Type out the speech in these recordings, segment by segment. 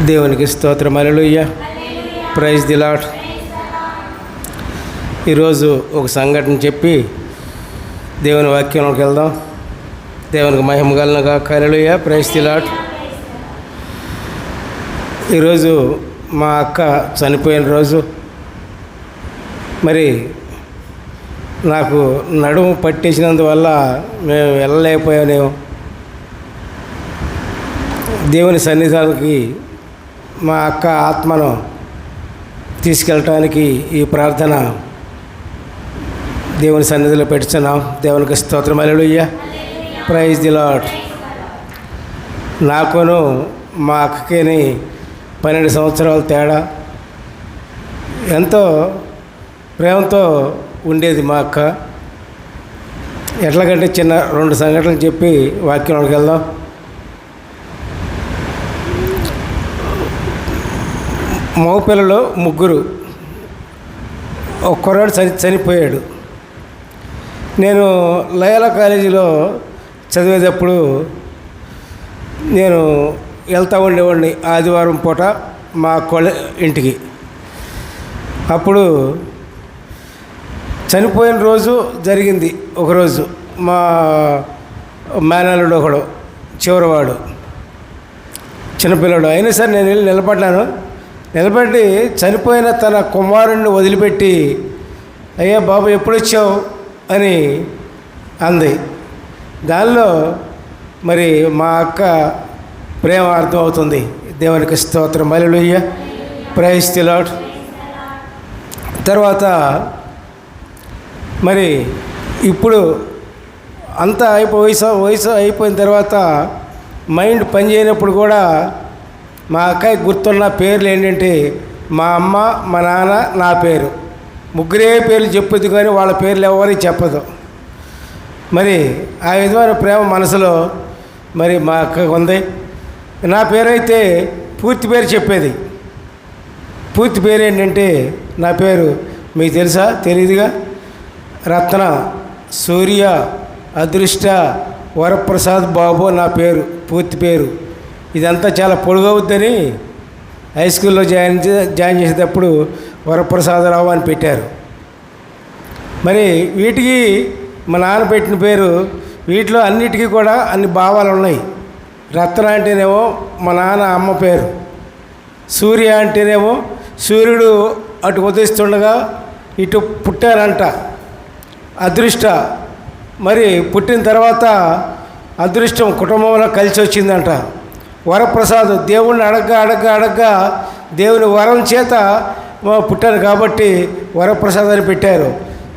దేవునికి స్తోత్రం. Alleluia praise the lot ఈరోజు ఒక సంఘటన చెప్పి దేవుని వాక్యంలోకి వెళ్దాం. దేవునికి మహిమ గలనగా కలలుయ్య ప్రైజ్ ది లాట్ ఈరోజు మా అక్క చనిపోయిన రోజు. మరి నాకు నడుము పట్టేసినందువల్ల మేము వెళ్ళలేకపోయానేమో. దేవుని సన్నిధానికి మా అక్క ఆత్మను తీసుకెళ్ళటానికి ఈ ప్రార్థన దేవుని సన్నిధిలో పెడుతున్నాం దేవునికి స్తోత్రం. అలలుయ్య ప్రైజ్ ది లాట్ నాకును మా అక్కకిని పన్నెండు సంవత్సరాల తేడా. ఎంతో ప్రేమతో ఉండేది మా అక్క. ఎట్లాగంటే చిన్న రెండు సంఘటనలు చెప్పి వాక్యంలోకి వెళ్దాం. మగపిల్లలు ముగ్గురు. ఒక కుర్రాడు చని చనిపోయాడు. నేను లయల కాలేజీలో చదివేటప్పుడు నేను వెళ్తూ ఉండేవాడిని ఆదివారం పూట మా కొల ఇంటికి. అప్పుడు చనిపోయిన రోజు జరిగింది ఒకరోజు. మా మేనల్లుడు ఒకడు చివరివాడు చిన్నపిల్లడు. అయినా సరే నేను వెళ్ళి నిలబడ్డాను. నిలబడి చనిపోయిన తన కుమారుణ్ణి వదిలిపెట్టి అయ్యా బాబు ఎప్పుడొచ్చావు? అని అంది. దానిలో మరి మా అక్క ప్రేమ అర్థమవుతుంది. దేవునికి స్తోత్రం. మల్లెలుయ్య ప్రైజ్ తిలాట్ తర్వాత మరి ఇప్పుడు అంతా అయిపో వయసు వయసు అయిపోయిన తర్వాత మైండ్ పనిచేయనప్పుడు కూడా మా అక్కయ్య గుర్తున్న పేర్లు ఏంటంటే మా అమ్మ మా నాన్న నా పేరు. ముగ్గురే పేర్లు చెప్పుద్ది కానీ వాళ్ళ పేర్లు ఎవరికి చెప్పదు. మరి ఆ విధమైన ప్రేమ మనసులో మరి మా అక్కకు ఉంది. నా పేరైతే పూర్తి పేరు చెప్పేది. పూర్తి పేరు ఏంటంటే నా పేరు మీకు తెలుసా? తెలియదుగా రత్న సూర్య అదృష్ట వరప్రసాద్ బాబు నా పేరు పూర్తి పేరు. ఇదంతా చాలా పొడుగవుద్దని హై స్కూల్లో జాయిన్ జాయిన్ చేసేటప్పుడు వరప్రసాదరావు అని పెట్టారు. మరి వీటికి మా నాన్న పెట్టిన పేరు వీటిలో అన్నిటికీ కూడా అన్ని భావాలు ఉన్నాయి. రత్న అంటేనేమో మా నాన్న అమ్మ పేరు. సూర్య అంటేనేమో సూర్యుడు అటు ఉదయిస్తుండగా ఇటు పుట్టారంట. అదృష్ట. మరి పుట్టిన తర్వాత అదృష్టం కుటుంబంలో కలిసి వచ్చిందంట వరప్రసాద్. దేవుణ్ణి అడగ్గా అడగ్గా అడగ్గా దేవుని వరం చేత పుట్టారు పుట్టాను కాబట్టి వరప్రసాద్ అని పెట్టారు.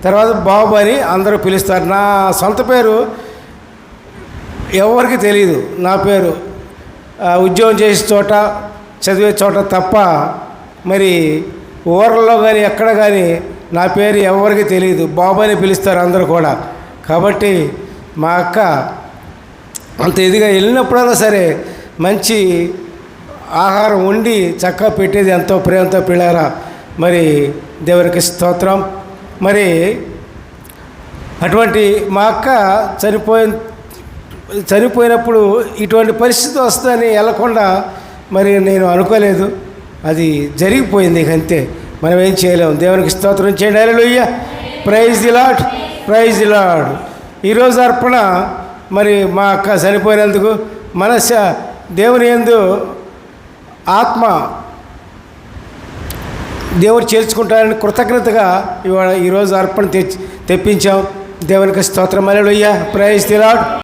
తర్వాత బాబు అని అందరూ పిలుస్తారు. నా సొంత పేరు ఎవరికి తెలియదు నా పేరు ఉద్యోగం చేసే చోట చదివే చోట తప్ప మరి ఊర్లలో కానీ ఎక్కడ కానీ నా పేరు ఎవరికి తెలియదు బాబు అని పిలుస్తారు అందరూ కూడా. కాబట్టి మా అక్క అంత ఇదిగా వెళ్ళినప్పుడల్లా సరే మంచి ఆహారం వండి చక్కగా పెట్టేది ఎంతో ప్రేమతో పిల్లారా. మరి దేవునికి స్తోత్రం. మరి అటువంటి మా అక్క చనిపోయిన చనిపోయినప్పుడు ఇటువంటి పరిస్థితి వస్తుందని వెళ్ళకుండా మరి నేను అనుకోలేదు. అది జరిగిపోయింది అంతే. మనం ఏం చేయలేము దేవునికి స్తోత్రం చేయండి. Hallelujah praise the lord praise the lord ఈరోజు అర్పణ మరి మా అక్క చనిపోయినందుకు మనస్సు దేవుని ఎందు ఆత్మ దేవుడు చేర్చుకుంటారని కృతజ్ఞతగా ఇవాళ ఈరోజు అర్పణ తెచ్చి తెప్పించాం. దేవునికి స్తోత్రం. అలెలుయ్య ప్రైజ్ ది